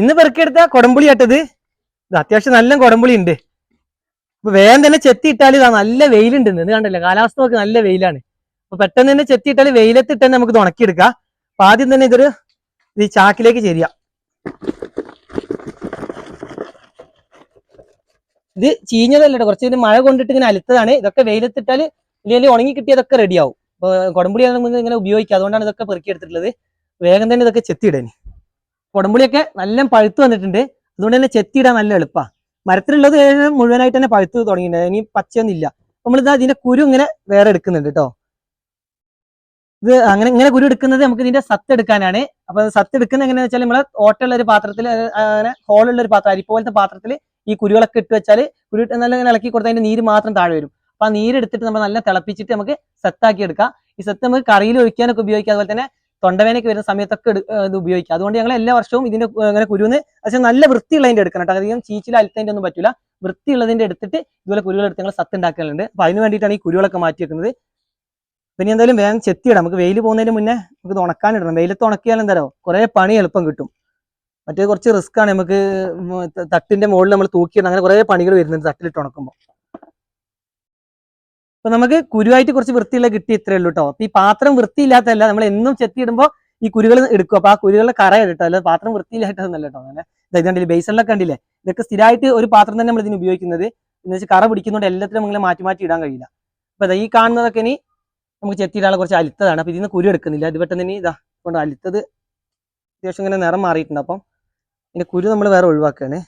ഇന്ന് പെറുക്കിയെടുത്ത കൊടംപുളി ആട്ടത്. ഇത് അത്യാവശ്യം നല്ല കൊടംപുളി ഉണ്ട്. ഇപ്പൊ വേഗം തന്നെ ചെത്തിയിട്ടാൽ ഇതാ നല്ല വെയിലുണ്ട് ഇത് കണ്ടല്ലേ? കാലാവസ്ഥ നോക്കി നല്ല വെയിലാണ്. അപ്പൊ പെട്ടെന്ന് തന്നെ ചെത്തിയിട്ടാൽ വെയിലത്തിട്ട് തന്നെ നമുക്ക് ഉണക്കിയെടുക്കാം. അപ്പൊ ആദ്യം തന്നെ ഇതൊരു ഈ ചാക്കിലേക്ക് ചെരിയാം ഇത് ചീഞ്ഞതല്ല കുറച്ച് ഇതിന് മഴ കൊണ്ടിട്ട് ഇങ്ങനെ അലുത്തതാണ്. ഇതൊക്കെ വെയിലത്തിട്ടാൽ ഇല്ലെങ്കിൽ ഉണങ്ങി കിട്ടിയതൊക്കെ റെഡിയാവും കൊടംപുളിയാണ് നമുക്ക് ഇങ്ങനെ ഉപയോഗിക്കാം. അതുകൊണ്ടാണ് ഇതൊക്കെ പെറുക്കിയെടുത്തിട്ടുള്ളത് വേഗം തന്നെ ഇതൊക്കെ ചെത്തിയിടാൻ കൊടംപുളിയൊക്കെ നല്ല പഴുത്ത് വന്നിട്ടുണ്ട്. അതുകൊണ്ട് തന്നെ ചെത്തിയിടാൻ നല്ല എളുപ്പമാണ് മരത്തിലുള്ളത് മുഴുവനായിട്ട് തന്നെ പഴുത്ത് തുടങ്ങിയിട്ടുണ്ട്. ഇനി പച്ചയൊന്നും ഇല്ല. നമ്മളിതാ ഇതിന്റെ കുരു ഇങ്ങനെ വേറെ എടുക്കുന്നുണ്ട് കേട്ടോ. ഇത് അങ്ങനെ ഇങ്ങനെ കുരു എടുക്കുന്നത് നമുക്ക് ഇതിന്റെ സത്ത് എടുക്കാനാണ്. അപ്പൊ സത്ത് എടുക്കുന്നത് എങ്ങനെയാന്ന് വെച്ചാൽ നമ്മളെ ഓട്ടുള്ള ഒരു പാത്രത്തിൽ അങ്ങനെ ഹോളുള്ള ഒരു പാത്രം അരിപ്പ പോലത്തെ പാത്രത്തിൽ ഈ കുരുകളൊക്കെ ഇട്ട് വെച്ചാൽ കുരു നല്ല ഇങ്ങനെ ഇളക്കി കൊടുത്താൽ അതിന്റെ നീര് മാത്രം താഴെ വരും. അപ്പൊ ആ നീര് എടുത്തിട്ട് നമ്മൾ നല്ല തിളപ്പിച്ചിട്ട് നമുക്ക് സത്താക്കി എടുക്കാം. ഈ സത്ത് നമുക്ക് കറിയിൽ ഒഴിക്കാനൊക്കെ ഉപയോഗിക്കാം. അതുപോലെ തന്നെ തൊണ്ടവേനൊക്കെ വരുന്ന സമയത്തൊക്കെ ഇത് ഉപയോഗിക്കാം അതുകൊണ്ട് ഞങ്ങൾ എല്ലാ വർഷവും ഇതിന്റെ ഇങ്ങനെ കുരുന്ന് പക്ഷെ നല്ല വൃത്തിയുള്ളതിന്റെ എടുക്കണം കേട്ടോ. അധികം ചീച്ചിൽ അലത്തതിന്റെ ഒന്നും പറ്റില്ല വൃത്തിയുള്ളതിന്റെ എടുത്തിട്ട് ഇതുപോലെ കുരുകൾ എടുത്ത് ഞങ്ങൾ സത്ത് ഉണ്ടാക്കലുണ്ട് അപ്പൊ അതിന് വേണ്ടിയിട്ടാണ് ഈ കുരുകളൊക്കെ മാറ്റി വെക്കുന്നത്. പിന്നെ എന്തായാലും വേഗം ചെത്തിയിടാം. നമുക്ക് വെയിൽ പോകുന്നതിന് മുന്നേ നമുക്ക് ഇത് ഉണക്കാനിടണം വെയിലത്ത് ഉണക്കിയാൽ എന്തായാലും കുറെ പണി എളുപ്പം കിട്ടും. മറ്റേ കുറച്ച് റിസ്ക് ആണ്. നമുക്ക് തട്ടിന്റെ മുകളിൽ നമ്മൾ തൂക്കിയിടണം. അങ്ങനെ കുറെ പണികൾ വരുന്നുണ്ട് തട്ടിലിട്ട് ഉണക്കുമ്പോൾ. അപ്പൊ നമുക്ക് കുരുവായിട്ട് കുറച്ച് വൃത്തിയുള്ള കിട്ടി ഇത്രേ ഉള്ളൂ കേട്ടോ അപ്പൊ ഈ പാത്രം വൃത്തിയില്ലാത്തല്ല നമ്മൾ എന്നും ചെത്തിയിടുമ്പോൾ ഈ കുരുകൾ എടുക്കും. അപ്പൊ ആ കുരുകളുടെ കറ കേട്ടോ അല്ല പാത്രം വൃത്തിയില്ലായിട്ടൊന്നല്ല കേട്ടോ അങ്ങനെ ഇത് കണ്ടില്ലേ? ബേസണിലൊക്കെ കണ്ടില്ലേ? ഇതൊക്കെ സ്ഥിരമായിട്ട് ഒരു പാത്രം തന്നെ നമ്മൾ ഇതിന് ഉപയോഗിക്കുന്നത്. എന്ന് വെച്ചാൽ കറ പിടിക്കുന്നതുകൊണ്ട് എല്ലാത്തിനും നമ്മളെ മാറ്റി മാറ്റി ഇടാൻ കഴിയില്ല. അപ്പൊ ഈ കാണുന്നതൊക്കെ ഇനി നമുക്ക് ചെത്തിയിടാനുള്ള കുറച്ച് അലുത്തതാണ്. അപ്പൊ ഇതിന് കുരു എടുക്കുന്നില്ല. ഇത് പെട്ടെന്ന് ഇനി ഇതാ കൊണ്ട് അലുത്തത് അത്യാവശ്യം ഇങ്ങനെ നിറം മാറിയിട്ടുണ്ട്. അപ്പം ഇതിന്റെ കുരു നമ്മൾ വേറെ ഒഴിവാക്കുകയാണ്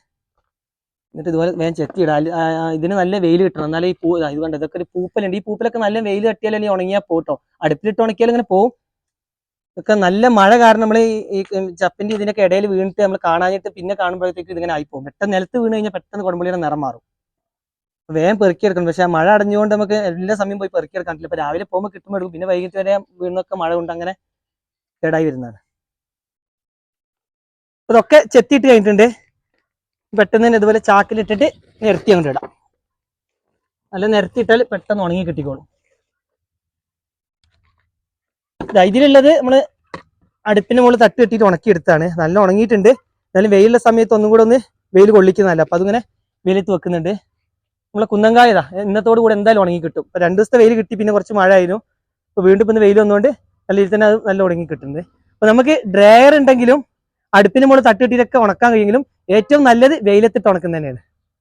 എന്നിട്ട് ഇതുപോലെ വേഗം ചെത്തിയിടാം. അല്ല- ആ, ആ, ഇതിന് നല്ല വെയിൽ കിട്ടണം. എന്നാലേ ഈ പൂ ഇതാ, കണ്ടോ? ഇതൊക്കെ ഒരു പൂപ്പലുണ്ട്. ഈ പൂപ്പലൊക്കെ നല്ല വെയിൽ തട്ടിയാലേ ഉണങ്ങിയാൽ പോട്ടോ അടുപ്പിലിട്ട് ഉണക്കിയാൽ ഇങ്ങനെ പോവും. ഇതൊക്കെ നല്ല മഴ കാരണം നമ്മൾ ഈ ചപ്പിന്റെ ഇതിനൊക്കെ ഇടയിൽ വീണിട്ട് നമ്മൾ കാണാനായിട്ട് പിന്നെ കാണുമ്പോഴത്തേക്ക് ഇതിങ്ങനെ ആയിപ്പോകും പെട്ടെന്ന് നിലത്ത് വീണ് കഴിഞ്ഞാൽ പെട്ടെന്ന് കുടുംബിയുടെ നിറം മാറും. വേഗം പെറുക്കിയെടുക്കണം. പക്ഷെ മഴ അടഞ്ഞുകൊണ്ട് നമുക്ക് എല്ലാ സമയം പോയി പെറുക്കിയെടുക്കാൻ പറ്റില്ല. ഇപ്പൊ രാവിലെ പോകുമ്പോൾ കിട്ടുമ്പോൾ എടുക്കും. പിന്നെ വൈകിട്ട് വരെ വീണൊക്കെ മഴ കൊണ്ട് അങ്ങനെ കേടായി വരുന്നതാണ്. ഇതൊക്കെ ചെത്തിയിട്ട് കഴിഞ്ഞിട്ടുണ്ട്. പെട്ടെന്ന് തന്നെ ഇതുപോലെ ചാക്കിലിട്ടിട്ട് നിരത്തി അങ്ങോട്ട് ഇടാം. നല്ല നിരത്തിയിട്ടാൽ പെട്ടെന്ന് ഉണങ്ങി കിട്ടിക്കോളും. ഇതിലുള്ളത് നമ്മൾ അടുപ്പിന് മുകളിൽ തട്ട് കെട്ടിയിട്ട് ഉണക്കി എടുത്താണ് നല്ല ഉണങ്ങിയിട്ടുണ്ട്. എന്നാലും വെയിലുള്ള സമയത്ത് ഒന്നും കൂടെ ഒന്ന് വെയിൽ കൊള്ളിക്കുന്നതല്ല. അപ്പൊ അതിങ്ങനെ വെയിലത്ത് വെക്കുന്നുണ്ട്. നമ്മളെ കുന്നങ്കായതാ ഇന്നത്തോട് കൂടെ എന്തായാലും ഉണങ്ങി കിട്ടും. അപ്പൊ രണ്ടു ദിവസത്തെ വെയിൽ കിട്ടി പിന്നെ കുറച്ച് മഴ ആയിരുന്നു അപ്പൊ വീണ്ടും ഇപ്പൊ വെയിൽ വന്നുകൊണ്ട് നല്ല രീതിയിൽ തന്നെ അത് നല്ല ഉണങ്ങി കിട്ടുന്നുണ്ട്. അപ്പൊ നമുക്ക് ഡ്രയർ ഉണ്ടെങ്കിലും അടുപ്പിന് മുകളിൽ തട്ടിട്ടിട്ടൊക്കെ ഉണക്കാൻ കഴിയുമെങ്കിലും ഏറ്റവും നല്ലത് വെയിലത്തിട്ട് ഉണക്കുന്നത് തന്നെയാണ്.